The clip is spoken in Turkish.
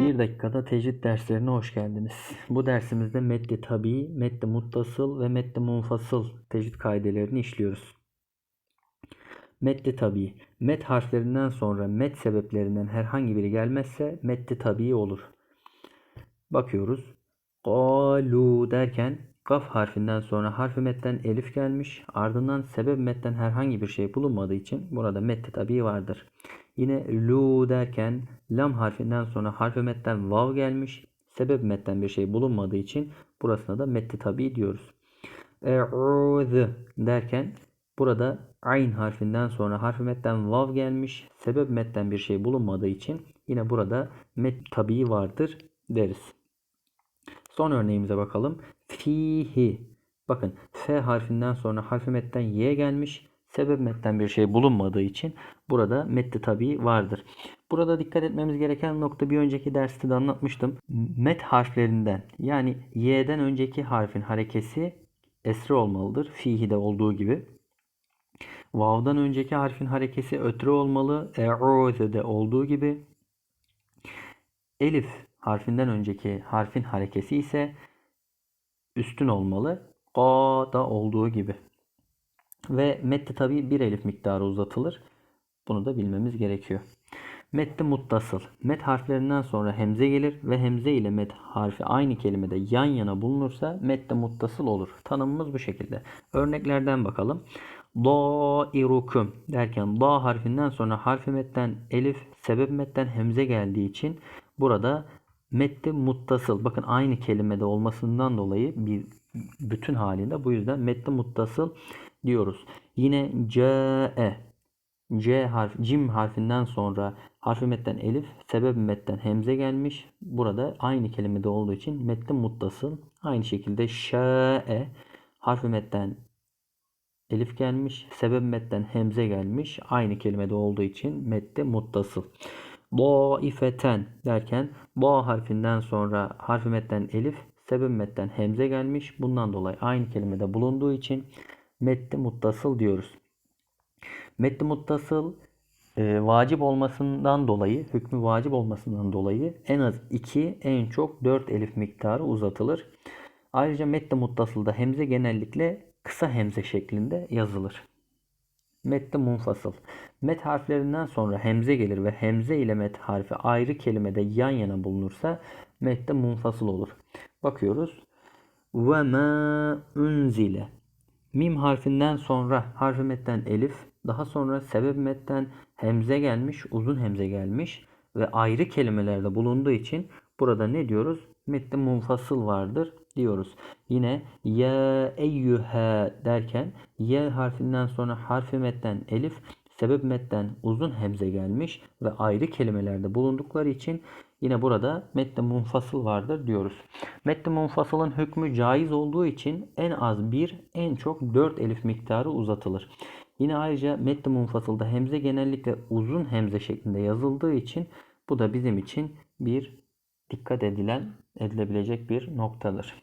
Bir dakikada tecvid derslerine hoş geldiniz. Bu dersimizde metni tabi, metni muttasıl ve metni munfasıl tecvid kaidelerini işliyoruz. Metni tabi, met harflerinden sonra met sebeplerinden herhangi biri gelmezse metni tabi olur. Bakıyoruz. Qalu derken kaf harfinden sonra harfi metten elif gelmiş. Ardından sebep metten herhangi bir şey bulunmadığı için burada metni tabi vardır. Yine lu derken lam harfinden sonra harfi metten vav gelmiş. Sebep metten bir şey bulunmadığı için burasına da metti tabi diyoruz. E'udhu derken burada ayn harfinden sonra harfi metten vav gelmiş. Sebep metten bir şey bulunmadığı için yine burada met tabi vardır deriz. Son örneğimize bakalım. Fihi. Bakın F harfinden sonra harfi metten Y gelmiş. Sebep metten bir şey bulunmadığı için burada metni tabi vardır. Burada dikkat etmemiz gereken nokta bir önceki derste de anlatmıştım. Met harflerinden yani Y'den önceki harfin harekesi esre olmalıdır. Fihi'de olduğu gibi. Vav'dan önceki harfin harekesi ötre olmalı. E'uze'de olduğu gibi. Elif harfinden önceki harfin harekesi ise üstün olmalı. Qa'da olduğu gibi. Ve metni tabi bir elif miktarı uzatılır. Bunu da bilmemiz gerekiyor. Metni muttasıl. Met harflerinden sonra hemze gelir ve hemze ile met harfi aynı kelimede yan yana bulunursa metni muttasıl olur. Tanımımız bu şekilde. Örneklerden bakalım. Dairukum derken da harfinden sonra harfi metten elif sebep metten hemze geldiği için burada metni muttasıl. Bakın aynı kelimede olmasından dolayı bir bütün halinde bu yüzden metni muttasıl diyoruz. Yine c'e C harf, cim harfinden sonra harfi metten elif, sebep metten hemze gelmiş. Burada aynı kelimede olduğu için metni muttasıl. Aynı şekilde şa'e harfi metten elif gelmiş, sebep metten hemze gelmiş. Aynı kelimede olduğu için metni muttasıl. Daifeten derken ba harfinden sonra harfi metten elif, sebep metten hemze gelmiş. Bundan dolayı aynı kelimede bulunduğu için metni muttasıl diyoruz. Metni muttasıl e, vacip olmasından dolayı, hükmü vacip olmasından dolayı en az 2, en çok 4 elif miktarı uzatılır. Ayrıca metni muttasılda hemze genellikle kısa hemze şeklinde yazılır. Metni munfasıl. Met harflerinden sonra hemze gelir ve hemze ile met harfi ayrı kelimede yan yana bulunursa metni munfasıl olur. Bakıyoruz. Ve ma unzile. Mim harfinden sonra harfi metten elif, daha sonra sebep metten hemze gelmiş, uzun hemze gelmiş ve ayrı kelimelerde bulunduğu için burada ne diyoruz? Metni munfasıl vardır diyoruz. Yine ya eyyühe derken y harfinden sonra harfi metten elif, sebep metten uzun hemze gelmiş ve ayrı kelimelerde bulundukları için Yine burada metni munfasıl vardır diyoruz. Metni munfasılın hükmü caiz olduğu için en az bir, en çok 4 elif miktarı uzatılır. Yine ayrıca metni munfasılda hemze genellikle uzun hemze şeklinde yazıldığı için bu da bizim için bir dikkat edilen edilebilecek bir noktadır.